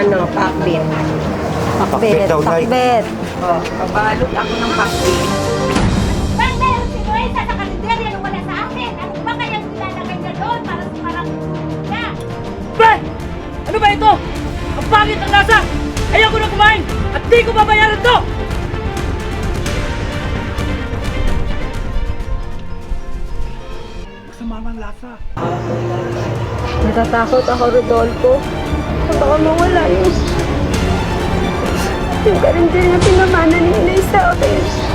ano, pakbit. Pakbet daw, Nay. Pakbet. Oh, pabalot ako ng pakbit. Bang meron si Noesa sa kalendarya na wala sa akin. Ano ba kayang nilalagay na doon para parang na? Pre! Ano ba ito? Ang pangit ang lasa! Ayoko na kumain! At di ko babayaran to! Masama ang lasa. Natatakot ako, Rodolfo. Baka mawala yung... Yung karinderya pinamana ni Inay sa akin.